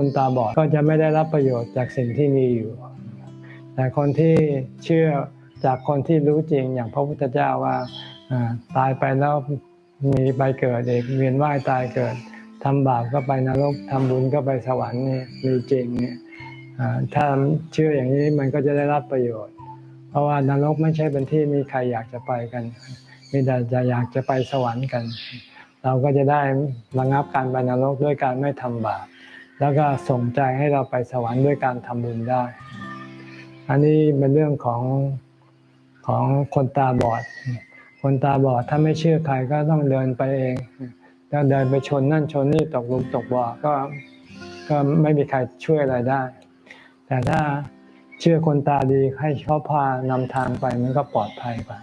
คนตาบอดก็จะไม่ได้รับประโยชน์จากสิ่งที่มีอยู่ แต่คนที่เชื่อจากคนที่รู้จริงอย่างพระพุทธเจ้าว่าตายไปแล้วมีไปเกิดเอกเวียนว่ายตายเกิดทำบาปก็ไปนรกทำบุญก็ไปสวรรค์นี่มีจริงเนี่ยถ้าเชื่ออย่างนี้มันก็จะได้รับประโยชน์ เพราะว่านรกไม่ใช่เป็นที่มีใครอยากจะไปกัน มีแต่จะอยากจะไปสวรรค์กัน เราก็จะได้ระงับการไปนรกด้วยการไม่ทำบาป แล้วก็ส่งใจให้เราไปสวรรค์ด้วยการทำบุญได้ อันนี้เป็นเรื่องของของคนตาบอด คนตาบอดถ้าไม่เชื่อใครก็ต้องเดินไปเองถ้าเดินไปชนนั่นชนนี่ตกหลุมตกบ่อก็ก็ไม่มีใครช่วยอะไรได้ แต่ถ้าเชื่อคนตาดีให้เขาพานำทางไปมันก็ปลอดภัยกว่า